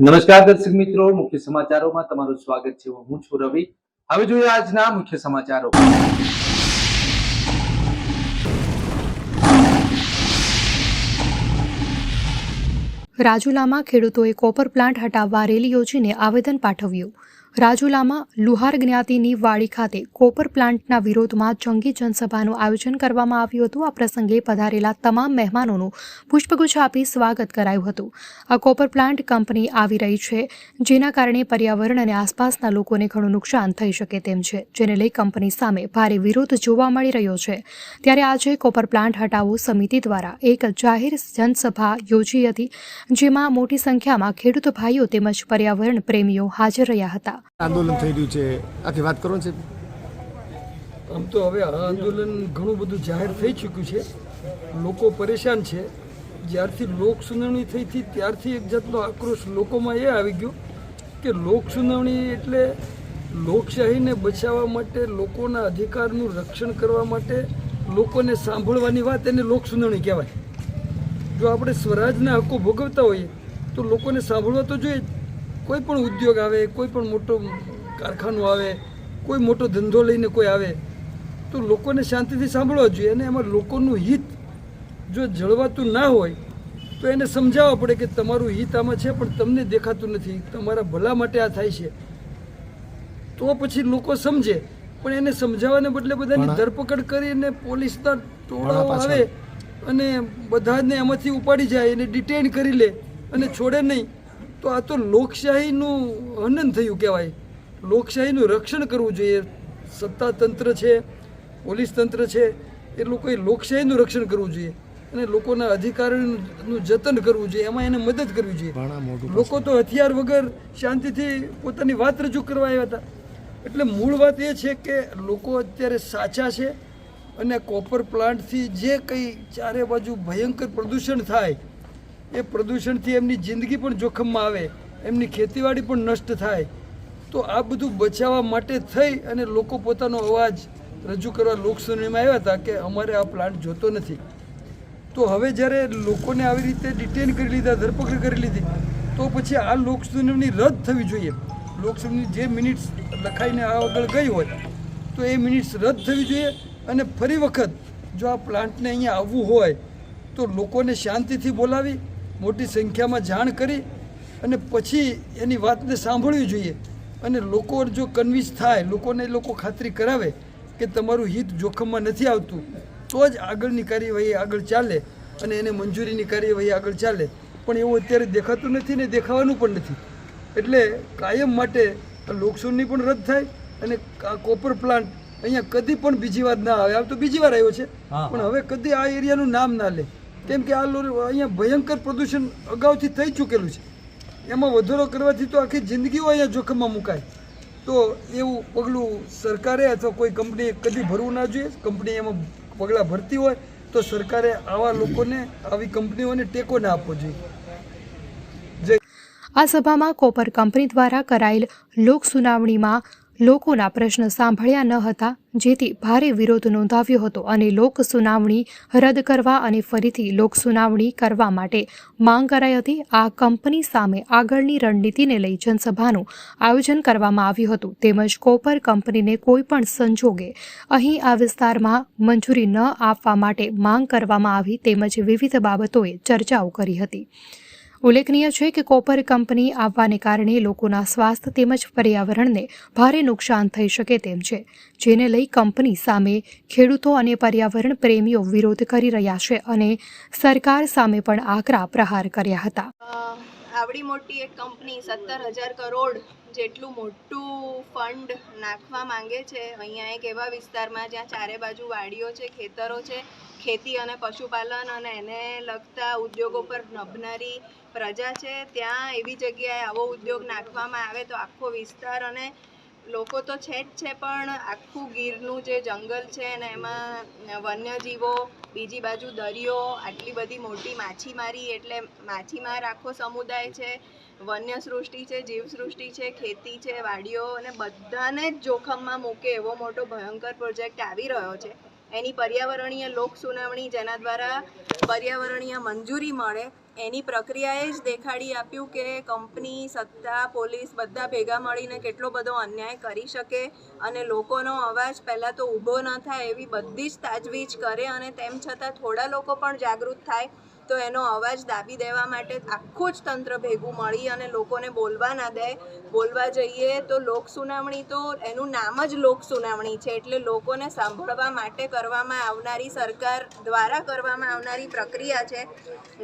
નમસ્કાર દર્શક મિત્રો, મુખ્ય સમાચારોમાં તમારું સ્વાગત છે. હું છું રવિ. હવે જોઈએ આજના મુખ્ય સમાચારો. રાજુલામાં ખેડૂતોએ કોપર પ્લાન્ટ હટાવવા રેલી યોજીને આવેદન પાઠવ્યું. રાજુલામાં લુહાર જ્ઞાતિની વાડી ખાતે કોપર પ્લાન્ટના વિરોધમાં જંગી જનસભાનું આયોજન કરવામાં આવ્યું હતું. આ પ્રસંગે પધારેલા તમામ મહેમાનોનું પુષ્પગુચ્છ આપી સ્વાગત કરાયું હતું. આ કોપર પ્લાન્ટ કંપની આવી રહી છે, જેના કારણે પર્યાવરણ અને આસપાસના લોકોને ઘણું નુકસાન થઈ શકે તેમ છે, જેને લઈ કંપની સામે ભારે વિરોધ જોવા મળી રહ્યો છે. ત્યારે આજે કોપર પ્લાન્ટ હટાવો સમિતિ દ્વારા એક જાહેર જનસભા યોજી હતી, જેમાં મોટી સંખ્યામાં ખેડૂત ભાઈઓ તેમજ પર્યાવરણ પ્રેમીઓ હાજર રહ્યા હતા. આંદોલન થઈ રહ્યું છે? આખી વાત કરો છે? આમ તો હવે આ આંદોલન ઘણું બધું જાહેર થઈ ચૂક્યું છે. લોકો પરેશાન છે. જ્યારથી લોક સુનાવણી થઈ હતી, ત્યારથી એક જાતનો આક્રોશ લોકોમાં એ આવી ગયો કે લોક સુનાવણી એટલે લોકશાહીને બચાવવા માટે, લોકોના અધિકારનું રક્ષણ કરવા માટે લોકોને સાંભળવાની વાત એને લોક સુનાવણી કહેવાય. જો આપણે સ્વરાજના હક્કો ભોગવતા હોઈએ, તો લોકોને સાંભળવા તો જોઈએ જ. કોઈ પણ ઉદ્યોગ આવે કોઈ પણ મોટો કારખાનું આવે કોઈ મોટો ધંધો લઈને કોઈ આવે તો લોકોને શાંતિથી સાંભળવા જોઈએ અને એમાં લોકોનું હિત જો જળવાતું ના હોય તો એને સમજાવવા પડે કે તમારું હિત આમાં છે પણ તમને દેખાતું નથી તમારા ભલા માટે આ થાય છે તો પછી લોકો સમજે પણ એને સમજાવવાને બદલે બધાની ધરપકડ કરીને પોલીસના ટોળાઓ. આવે અને બધાને એમાંથી ઉપાડી જાય એને ડિટેન કરી લે અને છોડે નહીં તો આ તો લોકશાહીનું હનન થયું કહેવાય. લોકશાહીનું રક્ષણ કરવું જોઈએ. સત્તા તંત્ર છે પોલીસ તંત્ર છે એ લોકોએ લોકશાહીનું રક્ષણ કરવું જોઈએ. અને લોકોના અધિકારોનું જતન કરવું જોઈએ. એમાં એને મદદ કરવી જોઈએ. લોકો તો હથિયાર વગર શાંતિથી પોતાની વાત રજૂ કરવા આવ્યા હતા. એટલે મૂળ વાત એ છે કે લોકો અત્યારે સાચા છે અને કોપર પ્લાન્ટથી જે કંઈ ચારે બાજુ ભયંકર પ્રદૂષણ થાય એ પ્રદૂષણથી એમની જિંદગી પણ જોખમમાં આવે, એમની ખેતીવાડી પણ નષ્ટ થાય. તો આ બધું બચાવવા માટે થઈ અને લોકો પોતાનો અવાજ રજૂ કરવા લોકસુનાવણીમાં આવ્યા હતા કે અમારે આ પ્લાન્ટ જોતો નથી. તો હવે જ્યારે લોકોને આવી રીતે ડિટેન કરી લીધા, ધરપકડ કરી લીધી, તો પછી આ લોકસુનાવણી રદ થવી જોઈએ. લોકસભાની જે મિનિટ્સ લખાઈને આ આગળ ગઈ હોય, તો એ મિનિટ્સ રદ થવી જોઈએ અને ફરી વખત જો આ પ્લાન્ટને અહીંયા આવવું હોય, તો લોકોને શાંતિથી બોલાવી મોટી સંખ્યામાં જાણ કરી અને પછી એની વાતને સાંભળવી જોઈએ. અને લોકો જો કન્વિન્સ થાય લોકોને એ લોકો ખાતરી કરાવે કે તમારું હિત જોખમમાં નથી આવતું તો જ આગળની કાર્યવાહી આગળ ચાલે અને એને મંજૂરીની કાર્યવાહી આગળ ચાલે. પણ એવું અત્યારે દેખાતું નથી ને દેખાવાનું પણ નથી. એટલે કાયમ માટે લોકસોની પણ રદ થાય અને કોપર પ્લાન્ટ અહીંયા કદી પણ બીજી વાર ના આવે. આમ તો બીજી વાર આવ્યો છે. પણ હવે કદી આ એરિયાનું નામ ના લે. કેમ કે આ લો અહીંયા ભયંકર પ્રદૂષણ અગાઉથી થઈ ચૂકેલું છે. એમાં વધારો કરવાથી તો આખી જિંદગીઓ અહીંયા જોખમમાં મુકાય. તો એવું પગલું સરકારે અથવા કોઈ કંપનીએ કદી ભરવું ના જોઈએ. કંપની એમાં પગલાં ભરતી હોય તો સરકારે આવા લોકોને, આવી કંપનીઓને ટેકો ના આપવો જોઈએ. આ સભામાં કોપર કંપની દ્વારા કરાયેલ લોક સુનાવણીમાં લોકોના પ્રશ્ન સાંભળ્યા ન હતા, જેથી ભારે વિરોધ નોંધાવ્યો હતો અને લોક સુનાવણી રદ કરવા અને ફરીથી લોક સુનાવણી કરવા માટે માંગ કરાઈ હતી. આ કંપની સામે આગળની રણનીતિને લઈ જનસભાનું આયોજન કરવામાં આવ્યું હતું. તેમજ કોપર કંપનીને કોઈપણ સંજોગે અહીં આ વિસ્તારમાં મંજૂરી ન આપવા માટે માંગ કરવામાં આવી, તેમજ વિવિધ બાબતોએ ચર્ચાઓ કરી હતી. ઉલ્લેખનીય છે કે કોપર કંપની આવવાને કારણે લોકોના સ્વાસ્થ્ય તેમજ પર્યાવરણને ભારે નુકસાન થઈ શકે તેમ છે, જેને લઈ કંપની સામે ખેડૂતો અને પર્યાવરણ પ્રેમીઓ વિરોધ કરી રહ્યા છે અને સરકાર સામે પણ આકરા પ્રહાર કર્યા હતા. આવડી મોટી એક કંપની સત્તર હજાર કરોડ જેટલું મોટું ફંડ નાખવા માંગે છે. અહીંયા એક એવા વિસ્તારમાં જ્યાં ચારે બાજુ વાડીઓ છે, ખેતરો છે, ખેતી અને પશુપાલન અને એને લગતા ઉદ્યોગો પર નભનારી પ્રજા છે, ત્યાં એવી જગ્યાએ આવો ઉદ્યોગ નાખવામાં આવે તો આખો વિસ્તાર અને લોકો તો છે જ છે, પણ આખું ગીરનું જે જંગલ છે અને એમાં વન્યજીવો, બીજી બાજુ દરિયો, આટલી બધી મોટી માછીમારી એટલે માછીમાર આખો સમુદાય છે વન્ય સૃષ્ટિ છે, જીવસૃષ્ટિ છે, ખેતી છે, વાડીઓ અને બધાને જ જોખમમાં મૂકે એવો મોટો ભયંકર પ્રોજેક્ટ આવી રહ્યો છે. એની પર્યાવરણીય લોક સુનાવણી જેના દ્વારા પર્યાવરણીય મંજૂરી મળે એની પ્રક્રિયાએ જ દેખાડી આપ્યું કે કંપની, સત્તા, પોલીસ બધા ભેગા મળીને કેટલો બધો અન્યાય કરી શકે અને લોકોનો અવાજ પહેલાં તો ઊભો ન થાય એવી બધી જ તાજવીજ કરે અને તેમ છતાં થોડા લોકો પણ જાગૃત થાય તો એનો અવાજ દાબી દેવા માટે આખું જ તંત્ર ભેગું મળી અને લોકોને બોલવા ના દે, બોલવા જઈએ તો લોક સુનાવણી તો એનું નામ જ લોક સુનાવણી છે. એટલે લોકોને સાંભળવા માટે કરવામાં આવનારી સરકાર દ્વારા કરવામાં આવનારી પ્રક્રિયા છે,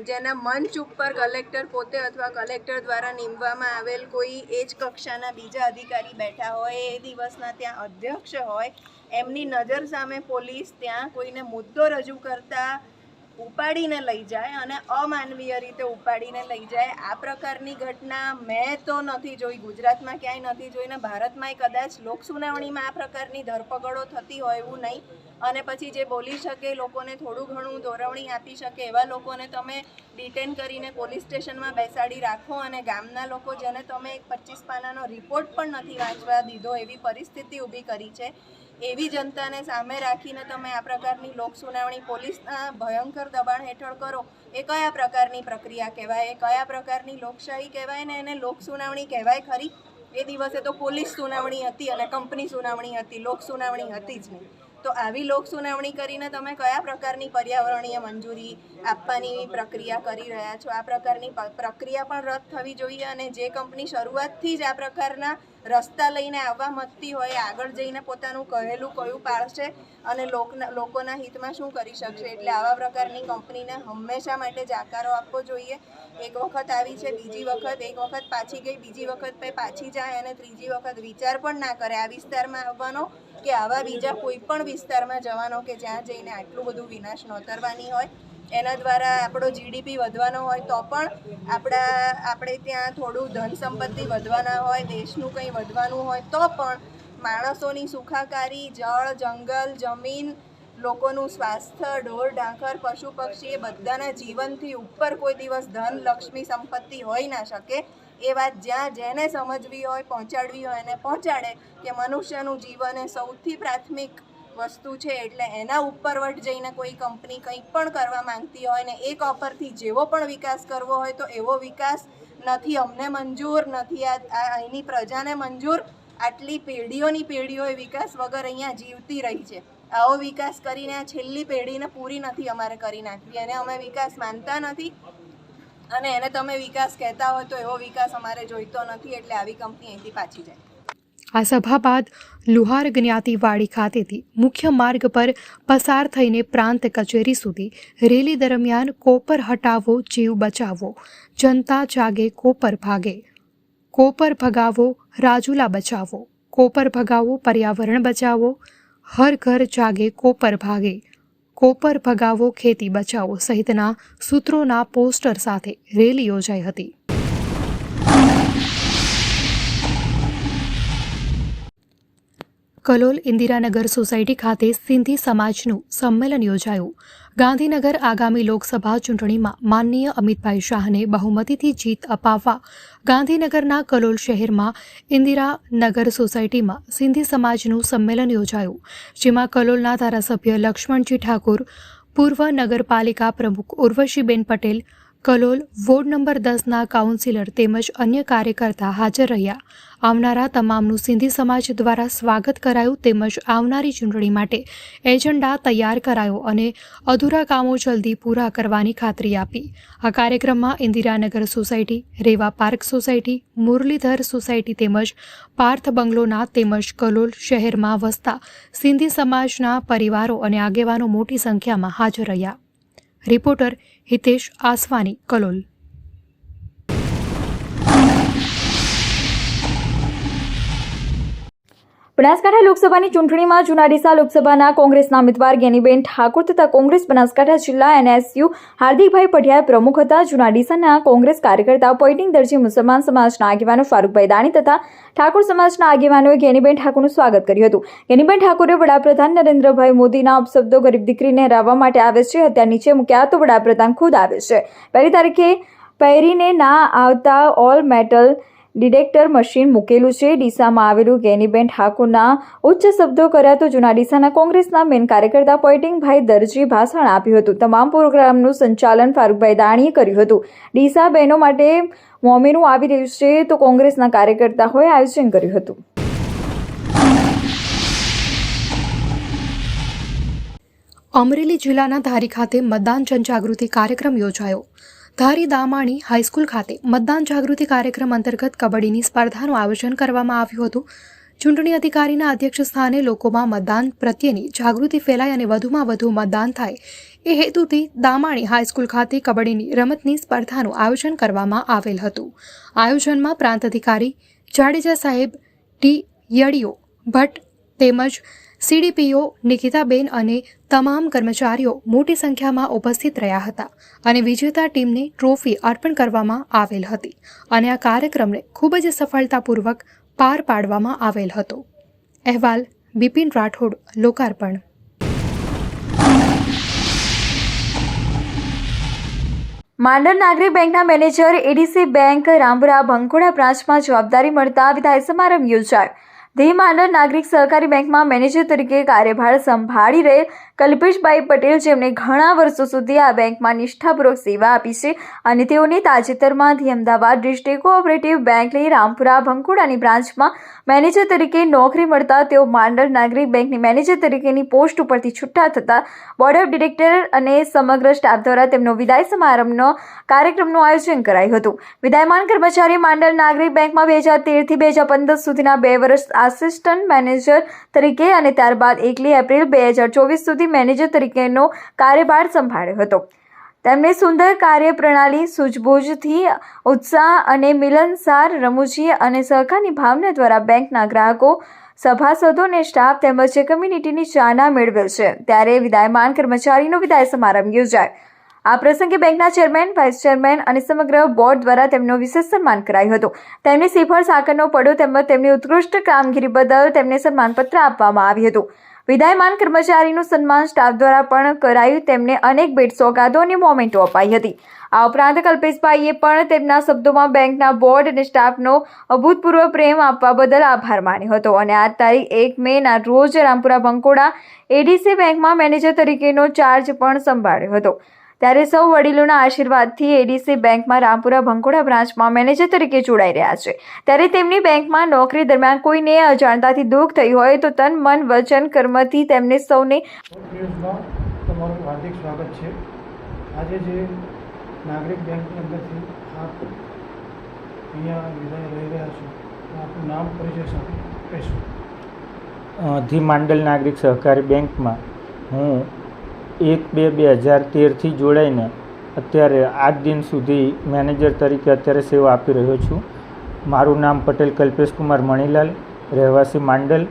જેના મંચ ઉપર કલેક્ટર પોતે અથવા કલેક્ટર દ્વારા નીમવામાં આવેલ કોઈ એ જ કક્ષાના બીજા અધિકારી બેઠા હોય, એ દિવસના ત્યાં અધ્યક્ષ હોય, એમની નજર સામે પોલીસ ત્યાં કોઈને મુદ્દો રજૂ કરતા ઉપાડીને લઈ જાય અને અમાનવીય રીતે ઉપાડીને લઈ જાય. આ પ્રકારની ઘટના મેં તો નથી જોઈ. ગુજરાતમાં ક્યાંય નથી જોઈ ને ભારતમાંય કદાચ લોક સુનાવણીમાં આ પ્રકારની ધરપકડો થતી હોય એવું નહીં. અને પછી જે બોલી શકે, લોકોને થોડું ઘણું દોરવણી આપી શકે, એવા લોકોને તમે ડિટેન કરીને પોલીસ સ્ટેશનમાં બેસાડી રાખો અને ગામના લોકો જેને તમે એક પચીસ પાનાનો રિપોર્ટ પણ નથી વાંચવા દીધો એવી પરિસ્થિતિ ઊભી કરી છે. એવી જનતાને સામે રાખીને તમે આ પ્રકારની લોક સુનાવણી પોલીસના ભયંકર દબાણ હેઠળ કરો, એ કયા પ્રકારની પ્રક્રિયા કહેવાય, એ કયા પ્રકારની લોકશાહી કહેવાય ને એને લોક સુનાવણી કહેવાય ખરી? એ દિવસે તો પોલીસ સુનાવણી હતી અને કંપની સુનાવણી હતી, લોક સુનાવણી હતી જ નહીં. તો આવી લોક સુનાવણી કરીને તમે કયા પ્રકારની પર્યાવરણીય મંજૂરી આપવાની પ્રક્રિયા કરી રહ્યા છો? આ પ્રકારની પ્રક્રિયા પણ રદ થવી જોઈએ અને જે કંપની શરૂઆતથી જ આ પ્રકારના રસ્તા લઈને આવવા મથતી હોય, આગળ જઈને પોતાનું કહેલું કયું પાળશે અને લોકના, લોકોના હિતમાં શું કરી શકશે? એટલે આવા પ્રકારની કંપનીને હંમેશા માટે જાકારો આપવો જોઈએ. એક વખત આવી છે, બીજી વખત, એક વખત પાછી ગઈ, બીજી વખત પાછી જાય અને ત્રીજી વખત વિચાર પણ ના કરે. આ વિસ્તારમાં આવવાનો કે આવા બીજા કોઈ પણ વિસ્તારમાં જવાનો કે જ્યાં જઈને આટલું બધું વિનાશ નોતરવાની હોય, એના દ્વારા આપણો જીડીપી વધવાનો હોય તો પણ આપણા, આપણે ત્યાં થોડું ધન સંપત્તિ વધવાના હોય, દેશનું કંઈ વધવાનું હોય તો પણ માણસોની સુખાકારી, જળ, જંગલ, જમીન, લોકોનું સ્વાસ્થ્ય, ઢોર ઢાંખર પશુ પક્ષી એ બધાના જીવનથી ઉપર કોઈ દિવસ ધન, લક્ષ્મી, સંપત્તિ હોઈ ના શકે. એ વાત જ્યાં જેને સમજવી હોય, પહોંચાડવી હોય એને પહોંચાડે કે મનુષ્યનું જીવન એ સૌથી પ્રાથમિક વસ્તુ છે. એટલે એના ઉપરવટ જઈને કોઈ કંપની કંઈક પણ કરવા માંગતી હોય ને એક ઓફરથી જેવો પણ વિકાસ કરવો હોય તો એવો વિકાસ નથી. અમને મંજૂર નથી. આ અહીંની પ્રજાને મંજૂર. આટલી પેઢીઓની પેઢીઓ એ વિકાસ વગર અહીંયા જીવતી રહી છે. આવો વિકાસ કરીને આ છેલ્લી પેઢીને પૂરી નથી અમારે કરી નાખવી. અને અમે વિકાસ માનતા નથી. અને એને તમે વિકાસ કહેતા હોય તો એવો વિકાસ અમારે જોઈતો નથી, એટલે આવી કંપની અહીંથી પાછી જાય. આ સભા બાદ લુહાર જ્ઞાતિવાડી ખાતેથી મુખ્ય માર્ગ પર પસાર થઈને પ્રાંત કચેરી સુધી રેલી દરમિયાન કોપર હટાવો, જીવ બચાવો. જનતા જાગે, કોપર ભાગે. કોપર ભગાવો, રાજુલા બચાવો. કોપર ભગાવો, પર્યાવરણ બચાવો. હર ઘર જાગે, કોપર ભાગે. કોપર ભગાવો ખેતી બચાવો સહિતના સૂત્રોના પોસ્ટર સાથે રેલી યોજાઈ હતી. કલોલ ઇન્દિરાનગર સોસાયટી ખાતે સિંધી સમાજનું સંમેલન યોજાયું. ગાંધીનગર આગામી લોકસભા ચૂંટણીમાં માનનીય અમિતભાઈ શાહને બહુમતીથી જીત અપાવવા ગાંધીનગરના કલોલ શહેરમાં ઇન્દિરાનગર સોસાયટીમાં સિંધી સમાજનું સંમેલન યોજાયું, જેમાં કલોલના ધારાસભ્ય લક્ષ્મણજી ઠાકુર, પૂર્વ નગરપાલિકા પ્રમુખ ઉર્વશીબેન પટેલ કલોલ, વોર્ડ નંબર દસના કાઉન્સિલર તેમજ અન્ય કાર્યકર્તા હાજર રહ્યા. આવનારા તમામનું સિંધી સમાજ દ્વારા સ્વાગત કરાયું તેમજ આવનારી ચૂંટણી માટે એજન્ડા તૈયાર કરાયો અને અધૂરા કામો જલ્દી પૂરા કરવાની ખાતરી આપી. આ કાર્યક્રમમાં Indiranagar society, Reva park society, Muralidhar society તેમજ પાર્થ બંગલોના તેમજ કલોલ શહેરમાં વસતા સિંધી સમાજના પરિવારો અને આગેવાનો મોટી સંખ્યામાં હાજર રહ્યા. રિપોર્ટર હિતેશ આસવાની કલોલ બનાસકાંઠા લોકસભાની ચૂંટણીમાં જુનાડીસા લોકસભાના કોંગ્રેસના ઉમેદવાર ગેનીબેન ઠાકોર તથા કોંગ્રેસ બનાસકાંઠા જિલ્લા એનએસયુ હાર્દિકભાઈ પઢિયા પ્રમુખ હતા. જુનાડીસાના કોંગ્રેસ કાર્યકર્તા પોઇટિંગ દરજી મુસલમાન સમાજના આગેવાનો ફારૂકભાઈ દાણી તથા ઠાકોર સમાજના આગેવાનોએ ગેનીબેન ઠાકોરનું સ્વાગત કર્યું હતું. ગેનીબેન ઠાકોરે વડાપ્રધાન નરેન્દ્રભાઈ મોદીના અપશબ્દો ગરીબ દીકરીને હરાવવા માટે આવે છે, હત્યા નીચે મૂક્યા તો વડાપ્રધાન ખુદ આવે છે. પહેલી તારીખે પહેરીને ના આવતા ઓલ મેટલ ડિટેક્ટર મશીન મૂકેલું છે. ડીસામાં આવેલું ગેનીબેન ઠાકોરના ઉચ્ચ શબ્દો કર્યા તો જૂના ડીસાના કોંગ્રેસના મેન કાર્યકર્તા પોઈટિંગભાઈ દરજી ભાષણ આપ્યું હતું. તમામ પ્રોગ્રામનું સંચાલન ફારૂકભાઈ દાણીએ કર્યું હતું. ડીસા બહેનો માટે મોમીનું આવી રહ્યું છે તો કોંગ્રેસના કાર્યકર્તાઓએ આયોજન કર્યું હતું. અમરેલી જિલ્લાના ધારી ખાતે મતદાન જનજાગૃતિ કાર્યક્રમ યોજાયો. ધારી દામાણી હાઈસ્કૂલ ખાતે મતદાન જાગૃતિ કાર્યક્રમ અંતર્ગત કબડ્ડીની સ્પર્ધાનું આયોજન કરવામાં આવ્યું હતું. ચૂંટણી અધિકારીના અધ્યક્ષ સ્થાને લોકોમાં મતદાન પ્રત્યેની જાગૃતિ ફેલાય અને વધુમાં વધુ મતદાન થાય. એ હેતુથી દામાણી હાઈસ્કૂલ ખાતે કબડ્ડીની રમતની સ્પર્ધાનું આયોજન કરવામાં આવેલ હતું. આયોજનમાં પ્રાંત અધિકારી જાડેજા સાહેબ, ટી યડીઓ ભટ્ટ તેમજ સીડીપીઓ, નિકિતાબેન અને તમામ કર્મચારીઓ મોટી સંખ્યામાં ઉપસ્થિત રહ્યા હતા અને વિજેતા ટીમને ટ્રોફી અર્પણ કરવામાં આવેલ હતી અને આ કાર્યક્રમને ખૂબ જ સફળતાપૂર્વક પાર પાડવામાં આવેલ હતો. અહેવાલ બિપિન રાઠોડ, લોકાર્પણ. માંડર નાગરિક બેંકના manager, ADC bank, Rampura, Bhankoda બ્રાન્ચમાં જવાબદારી મળતા વિદાય સમારંભ યોજાયો. ધી માંડલ નાગરિક સહકારી બેંકમાં મેનેજર તરીકે કાર્યભાર સંભાળી રહેલ કલ્પેશભાઈ પટેલ જેમણે ઘણા વર્ષો સુધી આ બેંકમાં નિષ્ઠાપૂર્વક સેવા આપી છે અને તેઓને તાજેતરમાંથી અમદાવાદ ડિસ્ટ્રિક્ટ કોઓપરેટિવ બેંકની રામપુરા ભંકુડાની બ્રાન્ચમાં મેનેજર તરીકે નોકરી મળતા તેઓ માંડલ નાગરિક બેંકની મેનેજર તરીકેની પોસ્ટ ઉપરથી છૂટા થતા બોર્ડ ઓફ ડિરેક્ટર અને સમગ્ર સ્ટાફ દ્વારા તેમનો વિદાય સમારંભનો કાર્યક્રમનું આયોજન કરાયું હતું. વિદાયમાન કર્મચારી માંડલ નાગરિક બેંકમાં બે હજાર તેરથી બે હજાર પંદર સુધીના બે વર્ષ આસિસ્ટન્ટ મેનેજર તરીકે અને ત્યારબાદ એકલી એપ્રિલ બે હજાર ચોવીસ સુધી મેનેજર તરીકેનો કાર્યભાર સંભાળ્યો હતો. તેમણે સુંદર કાર્યપ્રણાલી, સૂઝબૂઝથી ઉત્સાહ અને મિલનસાર રમૂજી અને સહકારની ભાવના દ્વારા બેંકના ગ્રાહકો, સભાસદો અને સ્ટાફ તેમજ કમ્યુનિટીની ચાના મેળવેલ છે. ત્યારે વિદાયમાન કર્મચારીનો વિદાય સમારંભ યોજાય. આ પ્રસંગે બેંકના ચેરમેન, વાઇસ ચેરમેન અને સમગ્ર બોર્ડ દ્વારા તેમનો વિશેષ સન્માન કરાયું હતું. તેમને શ્રીફળ સાકરનો પડો તેમજ તેમની ઉત્કૃષ્ટ કામગીરી બદલ તેમને સન્માનપત્ર આપવામાં આવ્યું હતું. વિદાયમાન કર્મચારીનું સન્માન સ્ટાફ દ્વારા પણ કરાયું. તેમને અનેક ભેટ સોગાદો અને મોમેન્ટો અપાઈ હતી. આ ઉપરાંત કલ્પેશભાઈએ પણ તેમના શબ્દોમાં બેંકના બોર્ડ અને સ્ટાફનો અભૂતપૂર્વ પ્રેમ આપવા બદલ આભાર માન્યો હતો. અને આ તારીખ એક મેના રોજ રામપુરા બંકોડા એડીસી બેંકમાં મેનેજર તરીકેનો ચાર્જ પણ સંભાળ્યો હતો. ત્યારે સૌ વડીલોના આશીર્વાદથી એડીસી બેંકમાં રામપુરા ભંકોડા બ્રાન્ચમાં મેનેજર તરીકે જોડાઈ રહ્યા છે. ત્યારે તેમની બેંકમાં નોકરી દરમિયાન કોઈને અજાણતાથી દુઃખ થયું હોય તો તન મન વચન કર્મથી તેમને સૌને તમારું હાર્દિક સ્વાગત છે. આજે જે નાગરિક બેંકની અંદરથી આપ અહીંયા વિદાય લઈ રહ્યા છો આપનું નામ પરિચય સાથે કહેશો. ધી માંડલ નાગરિક સહકારી બેંકમાં હું એક બે બે હજાર તેરથી જોડાઈને અત્યારે આજ દિન સુધી મેનેજર તરીકે અત્યારે સેવા આપી રહ્યો છું. મારું નામ પટેલ કલ્પેશકુમાર મણીલાલ, રહેવાસી માંડલ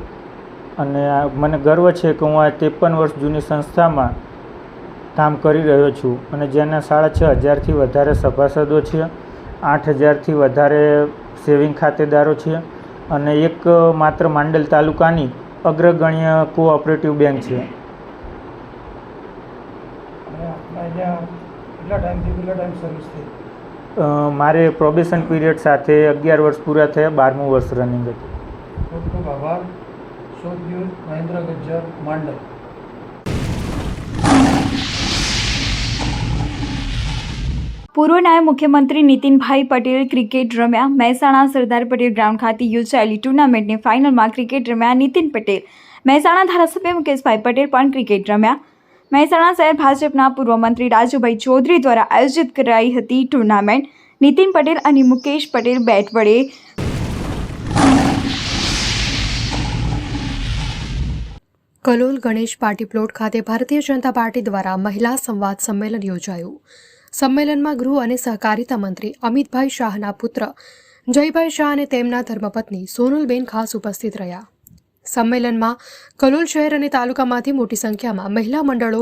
અને મને ગર્વ છે કે હું આ ત્રેપન વર્ષ જૂની સંસ્થામાં કામ કરી રહ્યો છું અને જેના સાડા છ હજારથી વધારે સભાસદો છે, આઠ હજારથી વધારે સેવિંગ ખાતેદારો છે અને એક માત્ર માંડલ તાલુકાની અગ્રગણ્ય કોઓપરેટિવ બેંક છે અને આપણા અહીંયા કેટલા ટાઈમથી કેટલા ટાઈમ સર્વિસ થઈ? મારે પ્રોબેશન પીરિયડ સાથે અગિયાર વર્ષ પૂરા થયા બારમું વર્ષ રનિંગ હતું. ખૂબ ખૂબ આભાર. શોધ ન્યૂઝ મહેન્દ્ર ગજ્જર માંડલ. પૂર્વ નાયબ મુખ્યમંત્રી નીતિનભાઈ પટેલ ક્રિકેટ રમ્યા. મહેસાણા સરદાર પટેલ ગ્રાઉન્ડ ખાતે યોજાયેલી ટુર્નામેન્ટની ફાઇનલમાં ક્રિકેટ રમ્યા નીતિન પટેલ. મહેસાણા ધારાસભ્ય મુકેશભાઈ પટેલ પણ ક્રિકેટ રમ્યા. મહેસાણા શહેર ભાજપના પૂર્વ મંત્રી રાજુભાઈ ચૌધરી દ્વારા આયોજિત કરાઈ હતી ટુર્નામેન્ટ. નીતિન પટેલ અને મુકેશ પટેલ બેટ વડે કલોલ ગણેશ પાર્ટી પ્લોટ ખાતે ભારતીય જનતા પાર્ટી દ્વારા મહિલા સંવાદ સંમેલન યોજાયું. સંમેલનમાં ગૃહ અને સહકારિતા મંત્રી અમિતભાઈ શાહના પુત્ર જયભાઈ શાહ અને તેમના ધર્મપત્ની સોનલબેન ખાસ ઉપસ્થિત રહ્યા. સંમેલનમાં કલોલ શહેર અને તાલુકામાંથી મોટી સંખ્યામાં મહિલા મંડળો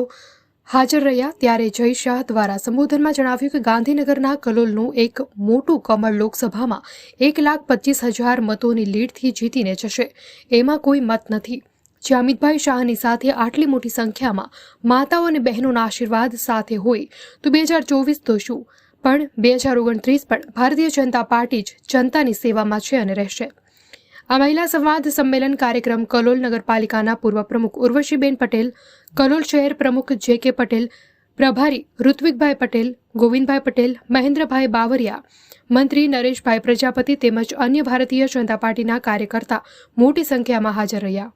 હાજર રહ્યા. ત્યારે જય શાહ દ્વારા સંબોધનમાં જણાવ્યું કે ગાંધીનગરના કલોલનું એક મોટું કમળ લોકસભામાં એક લાખ પચીસ હજાર મતોની લીડથી જીતીને જશે. એમાં કોઈ મત નથી. જે અમિતભાઈ શાહની સાથે આટલી મોટી સંખ્યામાં માતાઓ અને બહેનોના આશીર્વાદ સાથે હોય તો બે હજાર ચોવીસ તો શું? પણ બે હજાર ઓગણત્રીસ પણ ભારતીય જનતા પાર્ટી જ જનતાની સેવામાં છે અને રહેશે. આ મહિલા સંવાદ સંમેલન કાર્યક્રમ કલોલ નગરપાલિકાના પૂર્વ પ્રમુખ ઉર્વશીબેન પટેલ, કલોલ શહેર પ્રમુખ જે કે પટેલ, પ્રભારી ઋત્વિકભાઈ પટેલ, ગોવિંદભાઈ પટેલ, મહેન્દ્રભાઈ બાવરિયા, મંત્રી નરેશભાઈ પ્રજાપતિ તેમજ અન્ય ભારતીય જનતા પાર્ટીના કાર્યકર્તા મોટી સંખ્યામાં હાજર રહ્યા.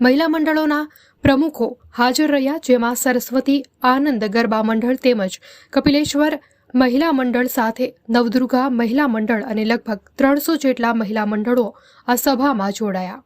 મહિલા મંડળોના પ્રમુખો હાજર રહ્યા, જેમાં સરસ્વતી આનંદ ગરબા મંડળ તેમજ કપિલેશ્વર મહિલા મંડળ સાથે નવદુર્ગા મહિલા મંડળ અને લગભગ ત્રણસો જેટલા મહિલા મંડળો આ સભામાં જોડાયા.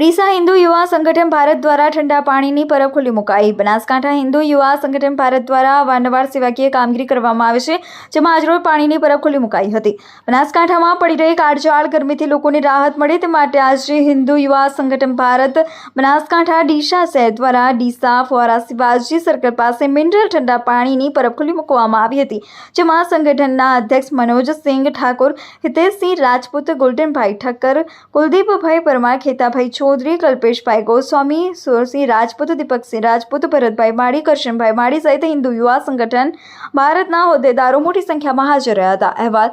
ડીસા હિન્દુ યુવા સંગઠન ભારત દ્વારા ઠંડા પાણીની પરબ ખુલ્લી મુકાઈ. બનાસકાંઠા હિન્દુ યુવા સંગઠન ભારત દ્વારા વારંવાર સેવાકીય કામગીરી કરવામાં આવે છે, જેમાં આજરોજ પાણીની પરબ ખુલ્લી મુકાઈ હતી. બનાસકાંઠામાં પડી રહી કાળજાળ ગરમીથી લોકોને રાહત મળે તે માટે આજે હિન્દુ યુવા સંગઠન ભારત, બનાસકાંઠા ડીસા શહેર દ્વારા ડીસા, ફુવારા શિવાજી સર્કલ પાસે મિનરલ ઠંડા પાણીની પરબ ખુલ્લી મૂકવામાં આવી હતી, જેમાં સંગઠનના અધ્યક્ષ મનોજસિંહ ઠાકોર, હિતેશસિંહ રાજપૂત ગોલ્ડનભાઈ ઠક્કર, કુલદીપભાઈ પરમાર, ખેતાભાઈ ચૌધરી કલ્પેશભાઈ ગોસ્વામી, સુરસિંહ રાજપૂત, દીપકસિંહ રાજપૂત, ભરતભાઈ માળી, કરશનભાઈ માળી સહિત હિન્દુ યુવા સંગઠન ભારતના હોદ્દેદારો મોટી સંખ્યામાં હાજર રહ્યા હતા. અહેવાલ